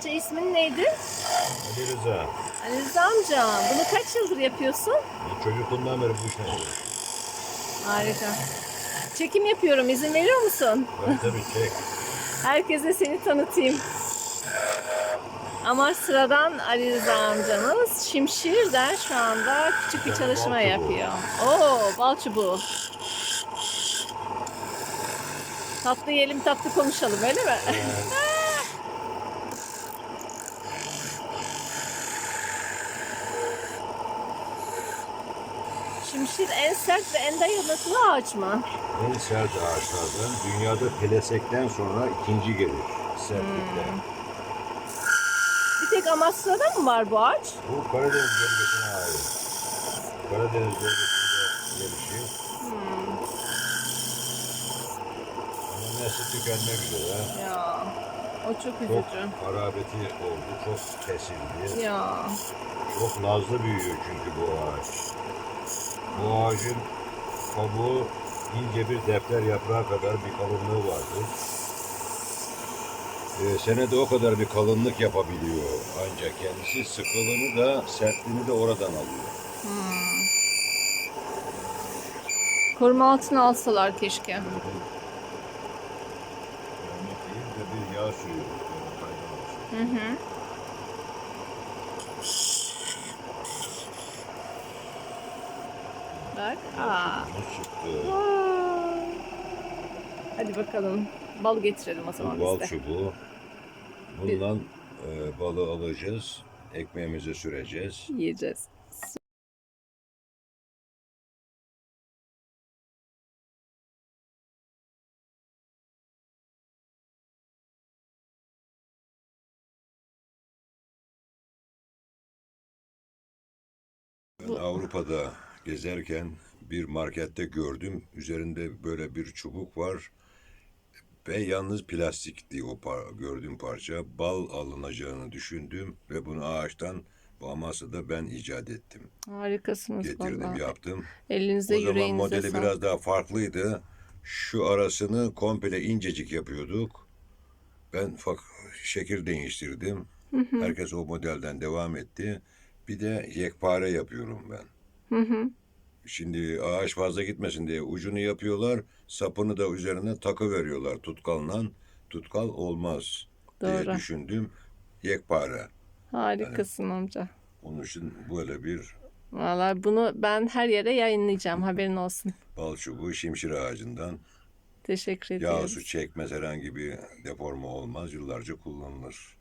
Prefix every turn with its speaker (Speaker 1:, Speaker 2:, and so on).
Speaker 1: Amca ismin neydi?
Speaker 2: Ali Rıza.
Speaker 1: Ali Rıza amca. Bunu kaç yıldır yapıyorsun?
Speaker 2: Ben çocukluğumdan beri bu uğraşıyorum.
Speaker 1: Harika. Çekim yapıyorum. İzin veriyor musun?
Speaker 2: Ben tabii çek.
Speaker 1: Herkese seni tanıtayım. Ama sıradan Ali Rıza amcamız Şimşir'den şu anda küçük bir çalışma
Speaker 2: bal
Speaker 1: yapıyor. Oo, bal çubuğu. Tatlı yiyelim, tatlı konuşalım öyle mi? Şimşir en sert ve en dayanıklı ağaç mı?
Speaker 2: En sert ağaçlardan dünyada pelesekten sonra ikinci gelir sertlikte.
Speaker 1: Bir tek Amasra'da mı var bu ağaç?
Speaker 2: Bu Karadeniz bölgesine ait. Karadeniz bölgesinde gelişir. Ama nesli tükenmek üzere.
Speaker 1: Ya, o çok
Speaker 2: Çok
Speaker 1: üzücü.
Speaker 2: harabeti oldu, çok kesildi.
Speaker 1: Ya,
Speaker 2: Çok nazlı büyüyor çünkü bu ağaç. Bu ağacın kabuğu ince bir defter yaprağı kadar bir kalınlığı vardır. Ee, senede o kadar bir kalınlık yapabiliyor ancak kendisi sıkılığını da sertliğini de oradan alıyor.
Speaker 1: koruma altına alsalar keşke.
Speaker 2: Örnek değil de bir yağ suyu.
Speaker 1: Hı hı. Bak. Aa.
Speaker 2: Çıktı.
Speaker 1: Vay. Hadi bakalım. Bal getirelim o zaman
Speaker 2: Bu bal
Speaker 1: biz de.
Speaker 2: çubuğu. Bundan e, balı alacağız. Ekmeğimize süreceğiz.
Speaker 1: Yiyeceğiz.
Speaker 2: Ben Avrupa'da gezerken bir markette gördüm. Üzerinde böyle bir çubuk var. Ve yalnız plastikti o par- gördüğüm parça. Bal alınacağını düşündüm ve bunu ağaçtan bu Amasya'da ben icat ettim.
Speaker 1: Harikasınız
Speaker 2: Getirdim,
Speaker 1: vallahi.
Speaker 2: yaptım.
Speaker 1: Elinize
Speaker 2: o zaman modeli
Speaker 1: sağlık.
Speaker 2: biraz daha farklıydı. Şu arasını komple incecik yapıyorduk. Ben şekil değiştirdim. Herkes o modelden devam etti. Bir de yekpare yapıyorum ben.
Speaker 1: Hı hı.
Speaker 2: Şimdi ağaç fazla gitmesin diye ucunu yapıyorlar. Sapını da üzerine takı veriyorlar tutkalla. Tutkal olmaz diye
Speaker 1: Doğru.
Speaker 2: düşündüm. Yekpare.
Speaker 1: Harikasın amca.
Speaker 2: Onun için böyle bir
Speaker 1: Vallahi bunu ben her yere yayınlayacağım. Haberin olsun.
Speaker 2: bal çubuğu şimşir ağacından.
Speaker 1: Teşekkür
Speaker 2: Yağ
Speaker 1: ediyorum.
Speaker 2: su çekmez herhangi bir deforme olmaz. Yıllarca kullanılır.